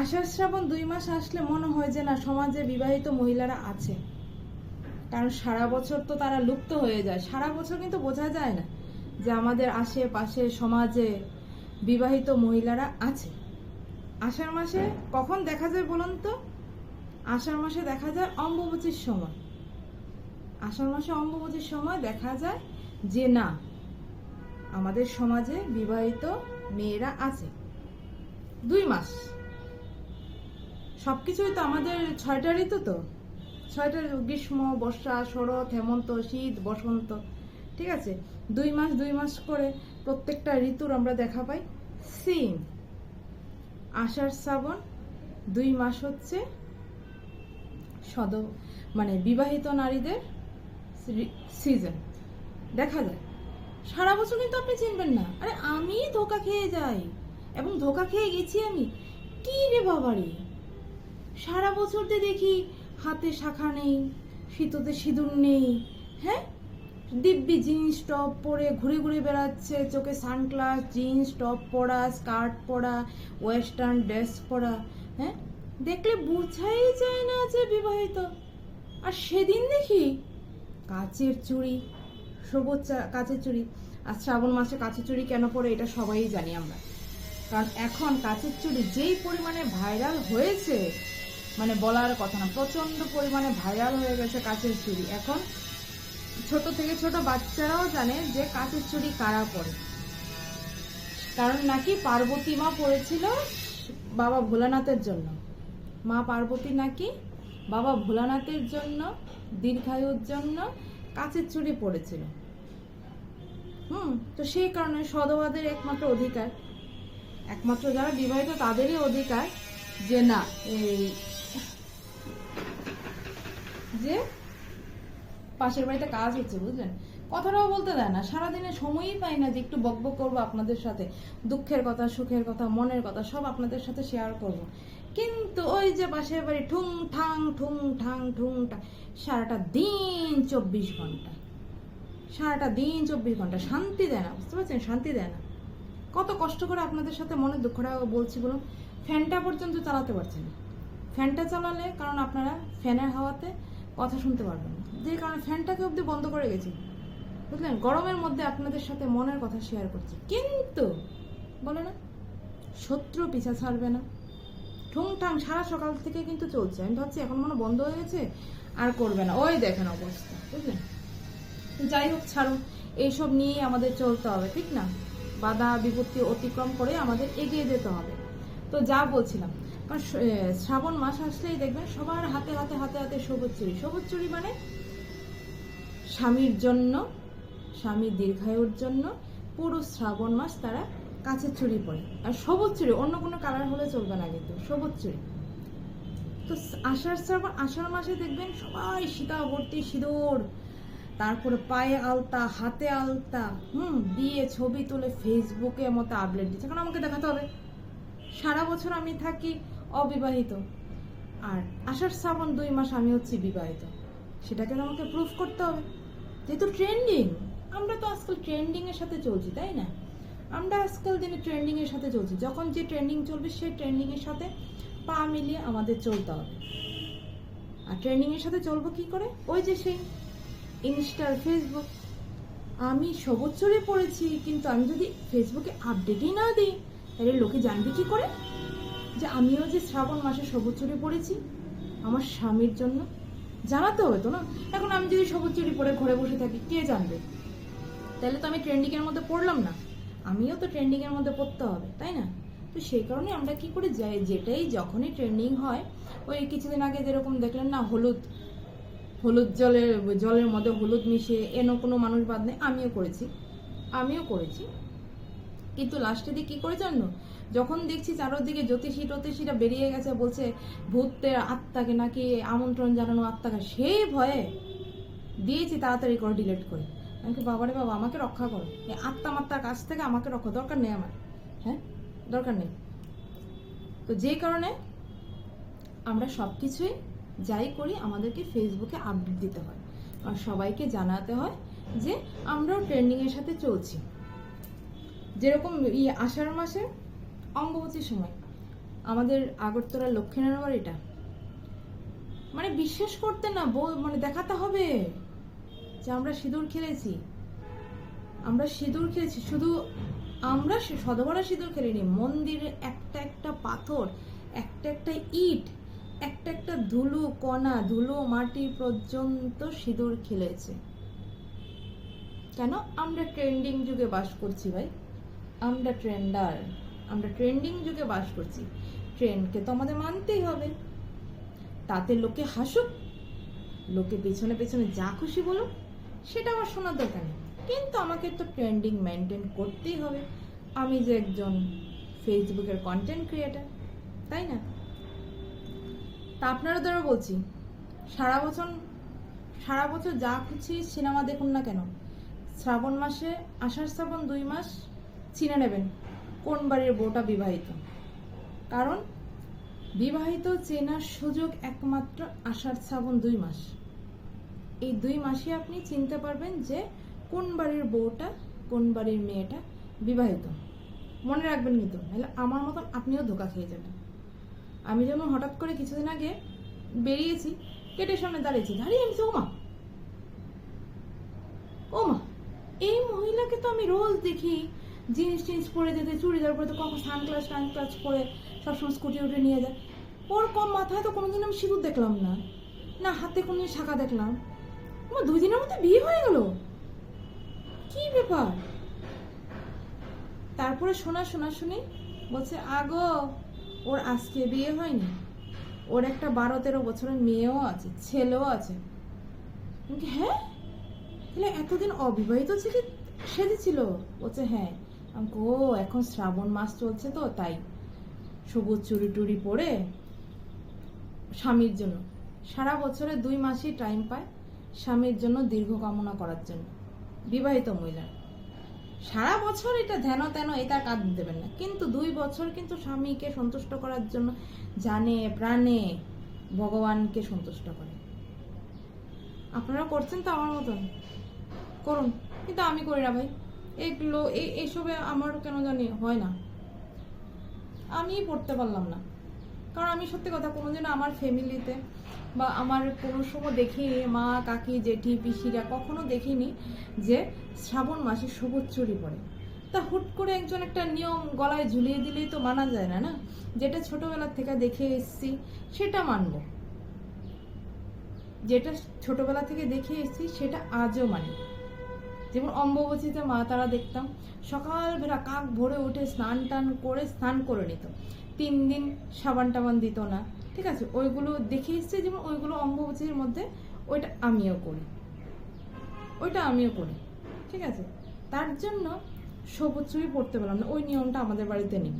আষাঢ় শ্রাবণ দুই মাস আসলে মনে হয় যে না সমাজে বিবাহিত মহিলারা আছে। কারণ সারা বছর তো তারা লুপ্ত হয়ে যায়। সারা বছর কিন্তু বোঝা যায় না যে আমাদের আশেপাশে সমাজে বিবাহিত মহিলারা আছে। আষাঢ় মাসে কখন দেখা যায় বলুন তো? আষাঢ় মাসে দেখা যায় অম্বুবচীর সময়। আষাঢ় মাসে অম্বুবচীর সময় দেখা যায় যে না আমাদের সমাজে বিবাহিত মেয়েরা আছে। দুই মাস। সবকিছুই তো আমাদের ছয়টা ঋতু তো। ছয়টা গ্রীষ্ম, বর্ষা, শরৎ, হেমন্ত, শীত, বসন্ত, ঠিক আছে? দুই মাস দুই মাস করে প্রত্যেকটা ঋতুর আমরা দেখা পাই। সিম, আষাঢ় শ্রাবণ, দুই মাস হচ্ছে সদ মানে বিবাহিত নারীদের সিজন দেখা যায়। সারা বছর কিন্তু আপনি চিনবেন না। আরে আমি ধোকা খেয়ে যাই এবং ধোকা খেয়ে গেছি আমি। কি রে বাবারে? সারা বছর দিয়ে দেখি হাতে শাখা নেই, শীততে সিঁদুর নেই হ্যাঁ? দিব্যি জিন্স, টপ পরে ঘুরে ঘুরে বেড়াচ্ছে, চোখে সানগ্লাস, জিন্স, টপ পরা, স্কার্ট পরা, ওয়েস্টার্ন ড্রেস পরা হ্যাঁ? দেখলে বোঝাই যায় না যে বিবাহিত। আর সেদিন দেখি কাচের চুড়ি, সবুজ কাচের চুড়ি। আর শ্রাবণ মাসে কাচের চুড়ি কেন পরে এটা সবাই জানি আমরা। কারণ এখন কাচের চুড়ি যেই পরিমাণে ভাইরাল হয়েছে মানে বলার কথা না। প্রচণ্ড পরিমাণে ভাইরাল হয়ে গেছে কাচের চুড়ি এখন ছোট থেকে ছোট বাচ্চারাও জানে যে কাচের চুড়ি কারা পরে কারণ নাকি পার্বতী মা পড়েছিল বাবা ভোলানাথের জন্য। মা পার্বতী নাকি বাবা ভোলানাথের জন্য, দীর্ঘায়ুর জন্য কাচের চুড়ি পড়েছিল। হুম, তো সেই কারণে সদবাদের একমাত্র অধিকার। একমাত্র যারা বিবাহিত তাদেরই অধিকার যে না, এই যে পাশের বাড়িতে কাজ হচ্ছে, বুঝলেন? কথাটাও বলতে দেয় না। সারাদিনে সময়ই পাই না যে একটু বকবক করব আপনাদের সাথে। দুঃখের কথা, সুখের কথা, মনের কথা সব আপনাদের সাথে শেয়ার করব। কিন্তু ওই যে পাশের বাড়ি ঠুং ঠাং ঠুং ঠাং, ঠুং সারাটা দিন চব্বিশ ঘণ্টা। সারাটা দিন চব্বিশ ঘণ্টা। শান্তি দেয় না, বুঝতে পারছেন? শান্তি দেয় না। কত কষ্ট করে আপনাদের সাথে মনের দুঃখটা বলছি বলুন, ফ্যানটা পর্যন্ত চালাতে পারছেন ফ্যানটা চালালে, কারণ আপনারা ফ্যানের হাওয়াতে কথা শুনতে পারবেন না। যে কারণে ফ্যানটাকে অবধি বন্ধ করে গেছি। বুঝলেন? গরমের মধ্যে আপনাদের সাথে মনের কথা শেয়ার করছি। কিন্তু, বলে না, শত্রু পিছা ছাড়বে না। ঠুংঠাং সারা সকাল থেকে কিন্তু চলছে। আমি ভাবছি এখন মনে বন্ধ হয়ে গেছে, আর করবে না। ওই দেখেন অবস্থা, বুঝলেন? যাই হোক, ছাড়ুন। এইসব নিয়েই আমাদের চলতে হবে, ঠিক না? বাধা বিপত্তি অতিক্রম করে আমাদের এগিয়ে যেতে হবে। তো যা বলছিলাম কারণ শ্রাবণ মাস আসলেই দেখবেন সবার হাতে হাতে হাতে হাতে সবুজ চুরি। সবুজ চুরি মানে স্বামীর জন্য স্বামীর দীর্ঘায়ুর জন্য পুরো শ্রাবণ মাস তারা কাছের চুরি পরে আর সবুজ চুরি, অন্য কোনো কালার হলে চলবে না কিন্তু, সবুজ চুরি। তো আষাঢ় শ্রাবণ, আষাঢ় মাসে দেখবেন সবাই সীতা ভর্তি সিঁদুর, তারপরে পায়ে আলতা, হাতে আলতা, হুম, দিয়ে ছবি তুলে ফেসবুকে মতো আপডেট দিচ্ছে। কারণ আমাকে দেখাতে হবে। সারা বছর আমি থাকি অবিবাহিত। আর আষাঢ় শ্রাবণ দুই মাস আমি হচ্ছি বিবাহিত। সেটাকে আমাকে প্রুফ করতে হবে। যেহেতু ট্রেন্ডিং আমরা তো আজকাল ট্রেন্ডিং এর সাথে চলছি, তাই না? আমরা আজকাল দিনে ট্রেন্ডিং এর সাথে চলছি। যখন যে ট্রেন্ডিং চলবে, সেই ট্রেন্ডিং এর সাথে পা মিলিয়ে আমাদের চলতে হবে। আর ট্রেন্ডিং এর সাথে চলবো কি করে? ওই যে সেই ইনস্টার ফেসবুক আমি সবুজ পড়েছি, কিন্তু আমি যদি ফেসবুকে আপডেটই না দিই, তাহলে লোকে জানবে কি করে? যে আমিও যে শ্রাবণ মাসে সবুজ চুরি পড়েছি, আমার স্বামীর জন্য। জানাতে হতো না? এখন আমি যদি সবুজ চুরি পরে ঘরে বসে থাকি, কে জানবে? তাহলে তো আমি ট্রেন্ডিং এর মধ্যে পড়লাম না। আমিও তো ট্রেন্ডিং এর মধ্যে পড়তে হবে, তাই না? তো সেই কারণে আমরা কি করে যাই? যেটাই যখনই ট্রেন্ডিং হয়, ওই কিছুদিন আগে যেরকম দেখলেন না, হলুদ হলুদ জলের জলের মধ্যে হলুদ মিশিয়ে এনো কোনো মানুষ বাদ নেই আমিও করেছি। আমিও করেছি। কিন্তু লাস্টে দিয়ে কি করে জানো যখন দেখছি চারোদিকে জ্যোতিষী টতিষীরা বেরিয়ে গেছে বলছে ভূতের আত্মাকে নাকি আমন্ত্রণ জানানো আত্মাকে? সেই ভয়ে দিয়েছি তাড়াতাড়ি করে ডিলিট করে। আমি কি, বাবারে বাবা আমাকে রক্ষা করো। এই আত্মা মাত্তার কাছ থেকে আমাকে রক্ষা দরকার নেই আমার। হ্যাঁ দরকার নেই। তো যে কারণে আমরা সব কিছুই যাই করি আমাদেরকে ফেসবুকে আপডেট দিতে হয়। আর সবাইকে জানাতে হয় যে আমরাও ট্রেন্ডিংয়ের সাথে চলছি। যেরকম ইয়ে আষাঢ় মাসে অম্বুবচীর সময়। আমাদের আগরতলা লক্ষ্মীনারায়ণ বাড়িটা। মানে বিশ্বাস করতে না, বল- মানে দেখাতে হবে যে আমরা সিঁদুর খেলেছি। আমরা সিঁদুর খেলেছি, শুধু আমরা সে- শতবরা সিঁদুর খেলিনি মন্দিরের একটা একটা পাথর, একটা একটা ইট, একটা একটা ধুলো, কণা, ধুলো, মাটি পর্যন্ত সিঁদুর খেলেছে। কেন? আমরা ট্রেন্ডিং যুগে বাস করছি ভাই। আমরা ট্রেন্ডার। আমরা ট্রেন্ডিং যুগে বাস করছি। ট্রেন্ডকে তো আমাদের মানতেই হবে। তাতে লোকে হাসুক, লোকে পেছনে পেছনে যা খুশি বলুক, সেটা আমার শোনার দরকার নেই। কিন্তু আমাকে তো ট্রেন্ডিং মেনটেন করতেই হবে। আমি যে একজন ফেসবুকের কন্টেন্ট ক্রিয়েটার তাই না? তা আপনারা দ্বারা বলছি, সারা বছর সারা বছর যা খুশি সিনেমা দেখুন না কেন? শ্রাবণ মাসে, আষাঢ় শ্রাবণ দুই মাস, চিনে নেবেন। কোন বাড়ির বউটা বিবাহিত? কারণ বিবাহিত চেনার সুযোগ একমাত্র আষাঢ় শ্রাবণ দুই মাস। এই দুই মাসে আপনি চিনতে পারবেন যে কোন বাড়ির বউটা, কোন বাড়ির মেয়েটা বিবাহিত। মনে রাখবেন কিন্তু, নাহলে আমার মতন আপনিও ধোকা খেয়ে যাবেন। আমি যেমন হঠাৎ করে কিছুদিন আগে বেরিয়েছি গেটের সামনে দাঁড়িয়েছি, দাঁড়িয়ে আমি ওমা ওমা, এই মহিলাকে তো আমি রোজ দেখি জিন্স টিন্স পরে যেতে চুড়িদার পরে তো কখন সানগ্লাস টানগ্লাস পরে সবসময় স্কুটি উঠে নিয়ে যায়। ওর কম মাথায় তো কোনোদিন আমি সিঁদুর দেখলাম না। না, হাতে কোনোদিন শাখা দেখলাম। আমার দুই দিনের মধ্যে বিয়ে হয়ে গেল। কি ব্যাপার? তারপরে শোনা শোনা শুনি বলছে, আগো, ওর আজকে বিয়ে হয়নি। ওর একটা বারো তেরো বছরের মেয়েও আছে, ছেলেও আছে। হ্যাঁ? তাহলে এতদিন অবিবাহিত ছিল, সেজেছিল? বলছে হ্যাঁ। ও এখন শ্রাবণ মাস চলছে তো, তাই সবুজ চুরি টুরি পরে স্বামীর জন্য। সারা বছরে দুই মাসই টাইম পায় স্বামীর জন্য দীর্ঘ কামনা করার জন্য। বিবাহিত মহিলা সারা বছর এটা ধ্যান তেন এটা কাজ দেবেন না। কিন্তু দুই বছর কিন্তু স্বামীকে সন্তুষ্ট করার জন্য জানে, প্রাণে ভগবানকে সন্তুষ্ট করে। আপনারা করছেন তো আমার মতন? করুন। কিন্তু আমি করি না ভাই। এগুলো এই এইসবে আমার কেন জানি হয় না। আমি পড়তে পারলাম না। কারণ আমি সত্যি কথা কোনো কোনোদিন আমার ফ্যামিলিতে বা আমার কোনো সময় দেখিনি, মা, কাকি, জেঠি, পিসিরা কখনো দেখিনি যে শ্রাবণ মাসে সবুজ চুরি পড়ে। তা হুট করে একজন একটা নিয়ম গলায় ঝুলিয়ে দিলেই তো মানা যায় না না? যেটা ছোটবেলা থেকে দেখে এসছি, সেটা মানবো। যেটা ছোটবেলা থেকে দেখে এসেছি, সেটা আজও মানি। যেমন অম্বুবচিতে মা তারা দেখতাম সকালবেলা কাক ভোরে উঠে স্নান টান করে স্নান করে নিত। তিন দিন সাবান টাবান দিত না, ঠিক আছে? ওইগুলো দেখে এসছে যেমন ওইগুলো অম্বুবচির মধ্যে, ওইটা আমিও করি। ওইটা আমিও করি, ঠিক আছে? তার জন্য সবুজ ছবি পড়তে পারলাম না, ওই নিয়মটা আমাদের বাড়িতে নেই।